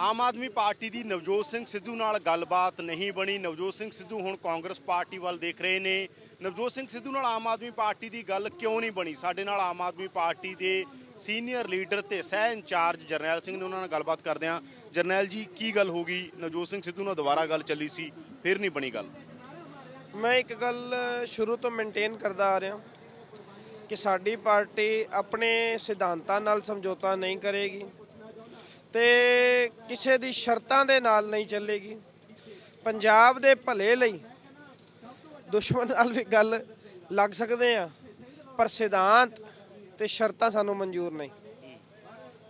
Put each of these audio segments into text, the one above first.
ਆਮ Aadmi Party ਦੀ ਨਵਜੋਤ ਸਿੰਘ ਸਿੱਧੂ ਨਾਲ ਗੱਲਬਾਤ ਨਹੀਂ ਬਣੀ। ਨਵਜੋਤ ਸਿੰਘ ਸਿੱਧੂ ਹੁਣ ਕਾਂਗਰਸ ਪਾਰਟੀ ਵੱਲ ਦੇਖ ਰਹੇ ਨੇ। ਨਵਜੋਤ ਸਿੰਘ ਸਿੱਧੂ ਨਾਲ ਆਮ ਆਦਮੀ ਪਾਰਟੀ ਦੀ ਗੱਲ ਕਿਉਂ ਨਹੀਂ ਬਣੀ? ਸਾਡੇ ਨਾਲ ਆਮ ਆਦਮੀ ਪਾਰਟੀ ਦੇ ਸੀਨੀਅਰ ਲੀਡਰ ਤੇ ਸਹਿ ਇੰਚਾਰਜ ਜਰਨੈਲ ਸਿੰਘ ਨੇ ਉਹਨਾਂ ਨਾਲ ਗੱਲਬਾਤ ਕਰਦੇ ਹਾਂ ਜਰਨੈਲ ਜੀ, ਕੀ ਗੱਲ ਹੋ ਗਈ? ਨਵਜੋਤ ਸਿੰਘ ਸਿੱਧੂ ਨਾਲ ਦੁਬਾਰਾ ਗੱਲ ਚੱਲੀ ਸੀ, ਫਿਰ ਨਹੀਂ ਬਣੀ ਗੱਲ। ਮੈਂ ਇੱਕ ਗੱਲ ਸ਼ੁਰੂ ਤੋਂ ਮੇਨਟੇਨ ਕਰਦਾ ਆ ਰਿਹਾ ਕਿ ਸਾਡੀ ਪਾਰਟੀ ਆਪਣੇ ਸਿਧਾਂਤਾਂ ਨਾਲ ਸਮਝੌਤਾ ਨਹੀਂ ਕਰੇਗੀ। ਤੇ ਕਿਸੇ ਦੀ ਸ਼ਰਤਾਂ ਦੇ ਨਾਲ ਨਹੀਂ ਚੱਲੇਗੀ। ਪੰਜਾਬ ਦੇ ਭਲੇ ਲਈ ਦੁਸ਼ਮਣ ਨਾਲ ਵੀ ਗੱਲ ਲੱਗ ਸਕਦੇ ਆ ਪਰ ਸਿਧਾਂਤ ਤੇ ਸ਼ਰਤਾਂ ਸਾਨੂੰ ਮਨਜ਼ੂਰ ਨਹੀਂ।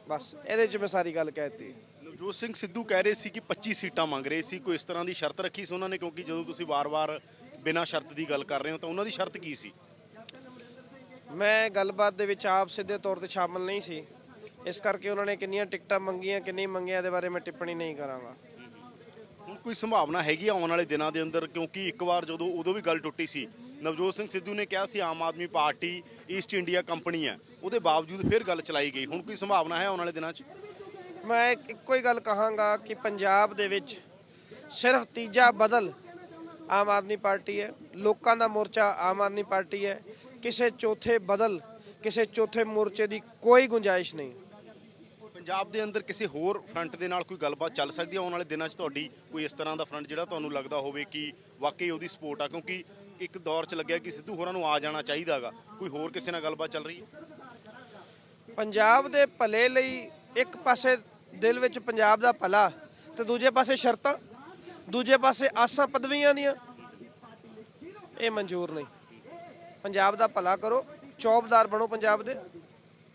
ਬਸ ਇਹਦੇ 'ਚ ਮੈਂ ਸਾਰੀ ਗੱਲ ਕਹਿਤੀ ਨਵਜੋਤ ਸਿੰਘ ਸਿੱਧੂ ਕਹਿ ਰਹੇ ਸੀ ਕਿ 25 ਸੀਟਾਂ ਮੰਗ ਰਹੇ ਸੀ ਕੋਈ ਇਸ ਤਰ੍ਹਾਂ ਦੀ ਸ਼ਰਤ ਰੱਖੀ ਸੀ ਉਹਨਾਂ ਨੇ? ਕਿਉਂਕਿ ਜਦੋਂ ਤੁਸੀਂ ਵਾਰ-ਵਾਰ ਬਿਨਾਂ ਸ਼ਰਤ ਦੀ ਗੱਲ ਕਰ ਰਹੇ ਹੋ ਤਾਂ ਉਹਨਾਂ ਦੀ ਸ਼ਰਤ ਕੀ ਸੀ? ਮੈਂ ਗੱਲਬਾਤ ਦੇ ਵਿੱਚ ਆਪ ਸਿੱਧੇ ਤੌਰ ਤੇ ਸ਼ਾਮਲ ਨਹੀਂ ਸੀ। ਇਸ ਕਰਕੇ ਉਹਨਾਂ ਨੇ ਕਿੰਨੀਆਂ ਟਿਕਟਾਂ ਮੰਗੀਆਂ ਕਿੰਨੀ ਮੰਗੀਆਂ ਇਹਦੇ ਬਾਰੇ ਮੈਂ ਟਿੱਪਣੀ ਨਹੀਂ ਕਰਾਂਗਾ। ਹੁਣ ਕੋਈ ਸੰਭਾਵਨਾ ਹੈਗੀ ਆ ਆਉਣ ਵਾਲੇ ਦਿਨਾਂ ਦੇ ਅੰਦਰ? ਕਿਉਂਕਿ ਇੱਕ ਵਾਰ ਜਦੋਂ ਉਦੋਂ ਵੀ ਗੱਲ ਟੁੱਟੀ ਸੀ ਨਵਜੋਤ ਸਿੰਘ ਸਿੱਧੂ ਨੇ ਕਿਹਾ ਸੀ Aam Aadmi Party East India Company ਹੈ। ਉਹਦੇ ਬਾਵਜੂਦ ਫਿਰ ਗੱਲ ਚਲਾਈ ਗਈ। ਹੁਣ ਕੋਈ ਸੰਭਾਵਨਾ ਹੈ ਆਉਣ ਵਾਲੇ ਦਿਨਾਂ 'ਚ? ਮੈਂ ਇੱਕ- ਇੱਕੋ ਹੀ ਗੱਲ ਕਹਾਂਗਾ ਕਿ ਪੰਜਾਬ ਦੇ ਵਿੱਚ ਸਿਰਫ ਤੀਜਾ ਬਦਲ ਆਮ ਆਦਮੀ ਪਾਰਟੀ ਹੈ। ਲੋਕਾਂ ਦਾ ਮੋਰਚਾ ਆਮ ਆਦਮੀ ਪਾਰਟੀ ਹੈ। ਕਿਸੇ ਚੌਥੇ ਬਦਲ ਕਿਸੇ ਚੌਥੇ ਮੋਰਚੇ ਦੀ ਕੋਈ ਗੁੰਜਾਇਸ਼ ਨਹੀਂ। ਪੰਜਾਬ ਦੇ ਅੰਦਰ ਕਿਸੇ ਹੋਰ ਫਰੰਟ ਦੇ ਨਾਲ ਕੋਈ ਗੱਲਬਾਤ ਚੱਲ ਸਕਦੀ ਹੈ? ਆਉਣ ਵਾਲੇ ਦਿਨਾਂ 'ਚ ਤੁਹਾਡੀ ਕੋਈ ਇਸ ਤਰ੍ਹਾਂ ਦਾ ਫਰੰਟ ਜਿਹੜਾ ਤੁਹਾਨੂੰ ਲੱਗਦਾ ਹੋਵੇ ਕਿ ਵਾਕਈ ਉਹਦੀ ਸਪੋਰਟ ਆ? ਕਿਉਂਕਿ ਇੱਕ ਦੌਰ 'ਚ ਲੱਗਿਆ ਕਿ ਸਿੱਧੂ ਹੋਰਾਂ ਨੂੰ ਆ ਜਾਣਾ ਚਾਹੀਦਾਗਾ ਕੋਈ ਹੋਰ ਕਿਸੇ ਨਾਲ ਗੱਲਬਾਤ ਚੱਲ ਰਹੀ ਹੈ? ਪੰਜਾਬ ਦੇ ਭਲੇ ਲਈ ਇੱਕ ਪਾਸੇ ਦਿਲ ਵਿੱਚ ਪੰਜਾਬ ਦਾ ਭਲਾ ਤੇ ਦੂਜੇ ਪਾਸੇ ਸ਼ਰਤਾਂ, ਦੂਜੇ ਪਾਸੇ ਆਸਾਂ ਪਦਵੀਆਂ ਦੀਆਂ, ਇਹ ਮਨਜ਼ੂਰ ਨਹੀਂ। ਪੰਜਾਬ ਦਾ ਭਲਾ ਕਰੋ, ਚੌਬਦਾਰ ਬਣੋ ਪੰਜਾਬ ਦੇ।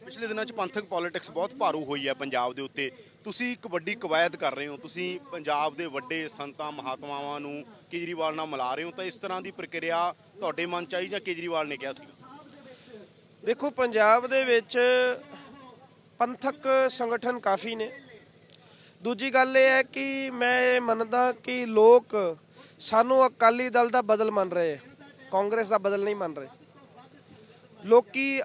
ਪਿਛਲੇ ਦਿਨਾਂ 'ਚ ਪੰਥਕ ਪੋਲਿਟਿਕਸ ਬਹੁਤ ਭਾਰੂ ਹੋਈ ਹੈ ਪੰਜਾਬ ਦੇ ਉੱਤੇ। ਤੁਸੀਂ ਇੱਕ ਵੱਡੀ ਕਵਾਇਦ ਕਰ ਰਹੇ ਹੋ। ਤੁਸੀਂ ਪੰਜਾਬ ਦੇ ਵੱਡੇ ਸੰਤਾਂ, ਮਹਾਤਮਾਵਾਂ ਨੂੰ ਕੇਜਰੀਵਾਲ ਨਾਲ ਮਿਲਾ ਰਹੇ ਹੋ। ਤਾਂ ਇਸ ਤਰ੍ਹਾਂ ਦੀ ਪ੍ਰਕਿਰਿਆ ਤੁਹਾਡੇ ਮਨ 'ਚ ਆਈ ਜਾਂ ਕੇਜਰੀਵਾਲ ਨੇ ਕਿਹਾ ਸੀ? ਦੇਖੋ, ਪੰਜਾਬ ਦੇ ਵਿੱਚ ਪੰਥਕ ਸੰਗਠਨ ਕਾਫੀ ਨੇ। ਦੂਜੀ ਗੱਲ ਇਹ ਹੈ ਕਿ ਮੈਂ ਇਹ ਮੰਨਦਾ ਕਿ ਲੋਕ ਸਾਨੂੰ ਅਕਾਲੀ ਦਲ ਦਾ ਬਦਲ ਮੰਨ ਰਹੇ ਕਾਂਗਰਸ ਦਾ ਬਦਲ ਨਹੀਂ ਮੰਨ ਰਹੇ। ਲੋਕੀ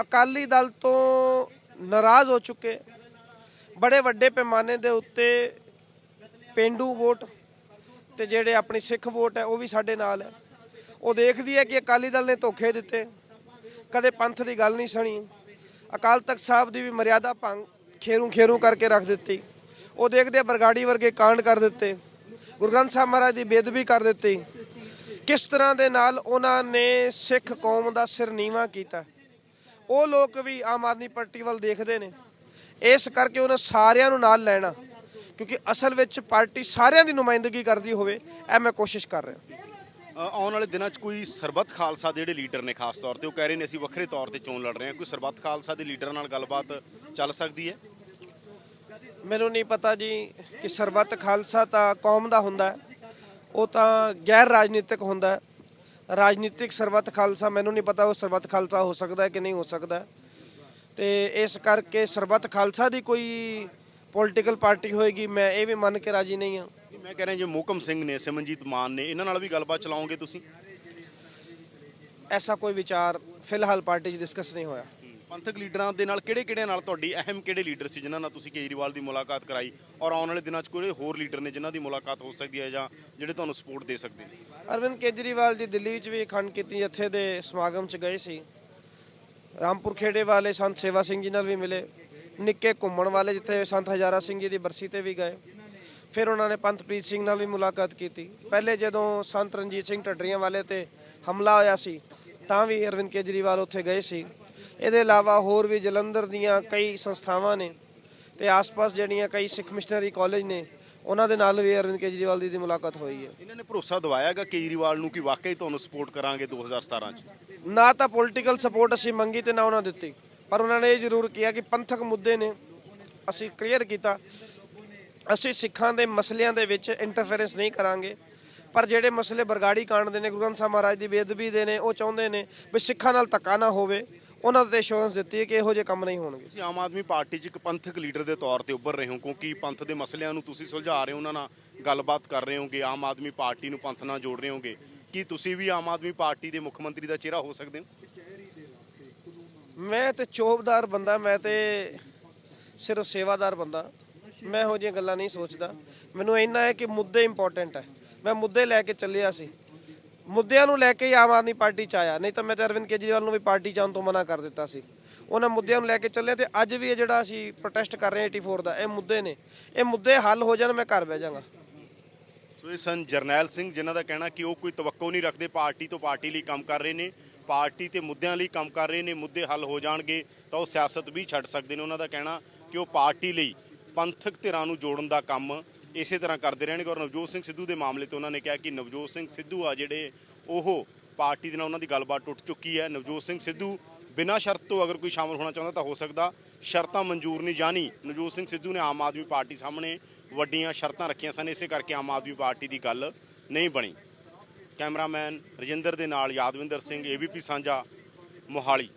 ਅਕਾਲੀ ਦਲ ਤੋਂ ਨਾਰਾਜ਼ ਹੋ ਚੁੱਕੇ। ਬੜੇ ਵੱਡੇ ਪੈਮਾਨੇ ਦੇ ਉੱਤੇ ਪਿੰਡੂ ਵੋਟ ਤੇ ਜਿਹੜੇ ਆਪਣੀ ਸਿੱਖ ਵੋਟ ਹੈ, ਉਹ ਵੀ ਸਾਡੇ ਨਾਲ ਹੈ। ਉਹ ਦੇਖਦੀ ਹੈ ਕਿ ਅਕਾਲੀ ਦਲ ਨੇ ਧੋਖੇ ਦਿੱਤੇ। ਕਦੇ ਪੰਥ ਦੀ ਗੱਲ ਨਹੀਂ ਸੁਣੀ। ਅਕਾਲ ਤਖਤ ਸਾਹਿਬ ਦੀ ਵੀ ਮਰਿਆਦਾ ਭੰਗ ਖੇਰੂ ਖੇਰੂ ਕਰਕੇ ਰੱਖ ਦਿੱਤੀ। ਉਹ ਦੇਖਦੇ ਆ ਬਰਗਾੜੀ ਵਰਗੇ ਕਾਂਡ ਕਰ ਦਿੱਤੇ। ਗੁਰੂ ਗ੍ਰੰਥ ਸਾਹਿਬ ਮਹਾਰਾਜ ਦੀ ਬੇਦਬੀ ਕਰ ਦਿੱਤੀ। ਕਿਸ ਤਰ੍ਹਾਂ ਦੇ ਨਾਲ ਉਹਨਾਂ ਨੇ ਸਿੱਖ ਕੌਮ ਦਾ ਸਿਰ ਨੀਵਾ ਕੀਤਾ। ਉਹ ਲੋਕ ਵੀ ਆਮ ਆਦਮੀ ਪਾਰਟੀ ਵੱਲ ਦੇਖਦੇ ਨੇ ਇਸ ਕਰਕੇ ਉਹਨਾਂ ਸਾਰਿਆਂ ਨੂੰ ਨਾਲ ਲੈਣਾ ਕਿਉਂਕਿ ਅਸਲ ਵਿੱਚ ਪਾਰਟੀ ਸਾਰਿਆਂ ਦੀ ਨੁਮਾਇੰਦਗੀ ਕਰਦੀ ਹੋਵੇ ਇਹ ਮੈਂ ਕੋਸ਼ਿਸ਼ ਕਰ ਰਿਹਾ ਆਉਣ ਵਾਲੇ ਦਿਨਾਂ 'ਚ ਕੋਈ ਸਰਬੱਤ ਖਾਲਸਾ ਦੇ ਜਿਹੜੇ ਲੀਡਰ ਨੇ ਖਾਸ ਤੌਰ ਤੇ ਉਹ ਕਹਿ ਰਹੇ ਨੇ ਅਸੀਂ ਵੱਖਰੇ ਤੌਰ ਤੇ ਚੋਣ ਲੜ ਰਹੇ ਹਾਂ ਕੋਈ ਸਰਬੱਤ ਖਾਲਸਾ ਦੇ ਲੀਡਰਾਂ ਨਾਲ ਗੱਲਬਾਤ ਚੱਲ ਸਕਦੀ ਹੈ ਮੈਨੂੰ ਨਹੀਂ ਪਤਾ ਜੀ ਕਿ ਸਰਬੱਤ ਖਾਲਸਾ ਤਾਂ ਕੌਮ ਦਾ ਹੁੰਦਾ। ਉਹ ਤਾਂ ਗੈਰ ਰਾਜਨੀਤਿਕ ਹੁੰਦਾ। ਰਾਜਨੀਤਿਕ ਸਰਬੱਤ ਖਾਲਸਾ ਮੈਨੂੰ ਨਹੀਂ ਪਤਾ ਉਹ ਸਰਬੱਤ ਖਾਲਸਾ ਹੋ ਸਕਦਾ ਹੈ ਕਿ ਨਹੀਂ ਹੋ ਸਕਦਾ। ਤੇ ਇਸ ਕਰਕੇ ਸਰਬੱਤ ਖਾਲਸਾ ਦੀ ਕੋਈ ਪੋਲੀਟੀਕਲ ਪਾਰਟੀ ਹੋਏਗੀ ਮੈਂ ਇਹ ਵੀ ਮੰਨ ਕੇ ਰਾਜੀ ਨਹੀਂ ਹਾਂ। ਮੈਂ ਕਹਿ ਰਿਹਾ ਜੇ ਮੋਕਮ ਸਿੰਘ ਨੇ ਸਿਮਨਜੀਤ ਮਾਨ ਨੇ ਇਹਨਾਂ ਨਾਲ ਵੀ ਗੱਲਬਾਤ ਚਲਾਓਗੇ ਤੁਸੀਂ? ਐਸਾ ਕੋਈ ਵਿਚਾਰ ਫਿਲਹਾਲ ਪਾਰਟੀ 'ਚ ਡਿਸਕਸ ਨਹੀਂ ਹੋਇਆ। ਪੰਥਕ ਲੀਡਰਾਂ ਦੇ ਨਾਲ ਕਿਹੜੇ ਕਿਹੜੇ ਨਾਲ ਤੁਹਾਡੀ ਅਹਿਮ ਕਿਹੜੇ ਲੀਡਰ ਸੀ ਜਿਨ੍ਹਾਂ ਨਾਲ ਤੁਸੀਂ ਕੇਜਰੀਵਾਲ ਦੀ ਮੁਲਾਕਾਤ ਕਰਾਈ ਔਰ ਆਉਣ ਵਾਲੇ ਦਿਨਾਂ 'ਚ ਕੋਈ ਹੋਰ ਲੀਡਰ ਨੇ ਜਿਨ੍ਹਾਂ ਦੀ ਮੁਲਾਕਾਤ ਹੋ ਸਕਦੀ ਹੈ ਜਾਂ ਜਿਹੜੇ ਤੁਹਾਨੂੰ ਸਪੋਰਟ ਦੇ ਸਕਦੇ ਨੇ? ਅਰਵਿੰਦ ਕੇਜਰੀਵਾਲ ਜੀ ਦਿੱਲੀ ਵਿੱਚ ਵੀ ਅਖੰਡ ਕੀਤੀ ਜਥੇ ਦੇ ਸਮਾਗਮ 'ਚ ਗਏ ਸੀ। ਰਾਮਪੁਰ ਖੇੜੇ ਵਾਲੇ ਸੰਤ ਸੇਵਾ ਸਿੰਘ ਜੀ ਨਾਲ ਵੀ ਮਿਲੇ। ਨਿੱਕੇ ਘੁੰਮਣ ਵਾਲੇ ਜਿੱਥੇ ਸੰਤ ਹਜ਼ਾਰਾ ਸਿੰਘ ਜੀ ਦੀ ਬਰਸੀ ਤੇ ਵੀ ਗਏ। ਫਿਰ ਉਹਨਾਂ ਨੇ ਪੰਥਪ੍ਰੀਤ ਸਿੰਘ ਨਾਲ ਵੀ ਮੁਲਾਕਾਤ ਕੀਤੀ। ਪਹਿਲੇ ਜਦੋਂ ਸੰਤ ਰਣਜੀਤ ਸਿੰਘ ਢੱਡਰੀਆਂ ਵਾਲੇ ਤੇ ਹਮਲਾ ਹੋਇਆ ਸੀ, ਤਾਂ ਵੀ ਅਰਵਿੰਦ ਕੇਜਰੀਵਾਲ ਉੱਥੇ ਗਏ ਸੀ। ਇਹਦੇ ਇਲਾਵਾ ਹੋਰ ਵੀ ਜਲੰਧਰ ਦੀਆਂ ਕਈ ਸੰਸਥਾਵਾਂ ਨੇ ਤੇ ਆਸ-ਪਾਸ ਜਿਹੜੀਆਂ ਕਈ ਸਿੱਖ ਮਿਸ਼ਨਰੀ ਕਾਲਜ ਨੇ ਉਹਨਾਂ ਦੇ ਨਾਲ ਵੀ ਅਰਵਿੰਦ ਕੇਜਰੀਵਾਲ ਦੀ ਦੀ ਮੁਲਾਕਾਤ ਹੋਈ ਹੈ। ਇਹਨਾਂ ਨੇ ਭਰੋਸਾ ਦਿਵਾਇਆਗਾ ਕੇਜਰੀਵਾਲ ਨੂੰ ਕਿ ਵਾਕਈ ਤੁਹਾਨੂੰ ਸਪੋਰਟ ਕਰਾਂਗੇ 2017 'ਚ? ਨਾ ਤਾਂ ਪੋਲੀਟੀਕਲ ਸਪੋਰਟ ਅਸੀਂ ਮੰਗੀ ਤੇ ਨਾ ਉਹਨਾਂ ਦਿੱਤੀ ਪਰ ਉਹਨਾਂ ਨੇ ਇਹ ਜ਼ਰੂਰ ਕਿਹਾ ਕਿ ਪੰਥਕ ਮੁੱਦੇ ਨੇ ਅਸੀਂ ਕਲੀਅਰ ਕੀਤਾ। ਅਸੀਂ ਸਿੱਖਾਂ ਦੇ ਮਸਲਿਆਂ ਦੇ ਵਿੱਚ ਇੰਟਰਫੇਰੈਂਸ ਨਹੀਂ ਕਰਾਂਗੇ ਪਰ ਜਿਹੜੇ ਮਸਲੇ ਬਰਗਾੜੀ ਕਾਂਡ ਦੇ ਨੇ ਗੁਰੂ ਗ੍ਰੰਥ ਸਾਹਿਬ ਮਹਾਰਾਜ ਦੀ ਬੇਅਦਬੀ ਦੇ ਨੇ ਉਹ ਚਾਹੁੰਦੇ ਨੇ ਵੀ ਸਿੱਖਾਂ ਨਾਲ ਧੱਕਾ ਨਾ ਹੋਵੇ। ਉਹਨਾਂ ਤੇ ਇੰਸ਼ੋਰੈਂਸ ਦਿੱਤੀ ਹੈ ਕਿ ਇਹੋ ਜਿਹੇ ਕੰਮ ਨਹੀਂ ਹੋਣਗੇ। ਤੁਸੀਂ ਆਮ ਆਦਮੀ ਪਾਰਟੀ 'ਚ ਇੱਕ ਪੰਥਕ ਲੀਡਰ ਦੇ ਤੌਰ ਤੇ ਉੱਭਰ ਰਹੇ ਹੋ ਕਿਉਂਕਿ ਪੰਥ ਦੇ ਮਸਲਿਆਂ ਨੂੰ ਤੁਸੀਂ ਸੁਲਝਾ ਰਹੇ ਹੋ ਉਹਨਾਂ ਨਾਲ ਗੱਲਬਾਤ ਕਰ ਰਹੇ ਹੋਗੇ ਆਮ ਆਦਮੀ ਪਾਰਟੀ ਨੂੰ ਪੰਥ ਨਾਲ ਜੋੜ ਰਹੇ ਹੋਗੇ। ਕੀ ਤੁਸੀਂ ਵੀ ਆਮ ਆਦਮੀ ਪਾਰਟੀ ਦੇ ਮੁੱਖ ਮੰਤਰੀ ਦਾ ਚਿਹਰਾ ਹੋ ਸਕਦੇ ਹੋ? ਮੈਂ ਤੇ ਚੋਬਦਾਰ ਬੰਦਾ ਮੈਂ ਤੇ ਸਿਰਫ ਸੇਵਾਦਾਰ ਬੰਦਾ। ਮੈਂ ਇਹੋ ਜਿਹੀਆਂ ਗੱਲਾਂ ਨਹੀਂ ਸੋਚਦਾ। ਮੈਨੂੰ ਇੰਨਾ ਹੈ ਕਿ ਮੁੱਦੇ ਇੰਪੋਰਟੈਂਟ ਹੈ। ਮੈਂ ਮੁੱਦੇ ਲੈ ਕੇ ਚੱਲਿਆ ਸੀ। ਮੁੱਦਿਆਂ ਨੂੰ ਲੈ ਕੇ ਹੀ ਆਮ ਆਦਮੀ ਪਾਰਟੀ ਚ ਆਇਆ। ਨਹੀਂ ਤਾਂ ਮੈਂ ਤਾਂ ਅਰਵਿੰਦ ਕੇਜਰੀਵਾਲ ਨੂੰ ਵੀ ਪਾਰਟੀ ਜਾਣ ਤੋਂ ਮਨਾ ਕਰ ਦਿੱਤਾ ਸੀ। ਉਹਨਾਂ ਮੁੱਦਿਆਂ ਨੂੰ ਲੈ ਕੇ ਚੱਲੇ ਤੇ ਅੱਜ ਵੀ ਇਹ ਜਿਹੜਾ ਅਸੀਂ ਪ੍ਰੋਟੈਸਟ ਕਰ ਰਹੇ ਹਾਂ 84 ਦਾ, ਇਹ ਮੁੱਦੇ ਨੇ। ਇਹ ਮੁੱਦੇ ਹੱਲ ਹੋ ਜਾਣ, ਮੈਂ ਘਰ ਬਹਿ ਜਾਵਾਂਗਾ ਸੋ ਇਹ ਸਨ ਜਰਨੈਲ ਸਿੰਘ, ਜਿਨ੍ਹਾਂ ਦਾ ਕਹਿਣਾ ਕਿ ਉਹ ਕੋਈ ਤਵੱਕੋ ਨਹੀਂ ਰੱਖਦੇ, ਪਾਰਟੀ ਤੋਂ ਪਾਰਟੀ ਲਈ ਕੰਮ ਕਰ ਰਹੇ ਨੇ, ਪਾਰਟੀ ਤੇ ਮੁੱਦਿਆਂ ਲਈ ਕੰਮ ਕਰ ਰਹੇ ਨੇ, ਮੁੱਦੇ ਹੱਲ ਹੋ ਜਾਣਗੇ ਤਾਂ ਉਹ ਸਿਆਸਤ ਵੀ ਛੱਡ ਸਕਦੇ ਨੇ। ਉਹਨਾਂ ਦਾ ਕਹਿਣਾ ਕਿ ਉਹ ਪਾਰਟੀ ਲਈ ਪੰਥਕ ਧਿਰਾਂ ਨੂੰ ਜੋੜਨ ਦਾ ਕੰਮ ਇਸੇ ਤਰ੍ਹਾਂ ਕਰਦੇ ਰਹਿਣਗੇ ਔਰ ਨਵਜੋਤ ਸਿੰਘ ਸਿੱਧੂ ਦੇ ਮਾਮਲੇ ਤੇ ਉਹਨਾਂ ਨੇ ਕਿਹਾ ਕਿ ਨਵਜੋਤ ਸਿੰਘ ਸਿੱਧੂ ਆ ਜਿਹੜੇ ਉਹ ਪਾਰਟੀ ਦੇ ਨਾਲ ਉਹਨਾਂ ਦੀ ਗੱਲਬਾਤ ਟੁੱਟ ਚੁੱਕੀ ਹੈ। ਨਵਜੋਤ ਸਿੰਘ ਸਿੱਧੂ ਬਿਨਾਂ ਸ਼ਰਤ ਤੋਂ ਅਗਰ ਕੋਈ ਸ਼ਾਮਲ ਹੋਣਾ ਚਾਹੁੰਦਾ ਤਾਂ ਹੋ ਸਕਦਾ। ਸ਼ਰਤਾਂ ਮਨਜ਼ੂਰ ਨਹੀਂ ਜਾਣੀ ਨਵਜੋਤ ਸਿੰਘ ਸਿੱਧੂ ਨੇ ਆਮ ਆਦਮੀ ਪਾਰਟੀ ਸਾਹਮਣੇ ਵੱਡੀਆਂ ਸ਼ਰਤਾਂ ਰੱਖੀਆਂ ਸਨ। ਇਸੇ ਕਰਕੇ ਆਮ ਆਦਮੀ ਪਾਰਟੀ ਦੀ ਗੱਲ ਨਹੀਂ ਬਣੀ। ਕੈਮਰਾਮੈਨ ਰਜਿੰਦਰ ਦੇ ਨਾਲ ਯਾਦਵਿੰਦਰ ਸਿੰਘ, ਏਬੀਪੀ ਸਾਂਝਾ, ਮੋਹਾਲੀ।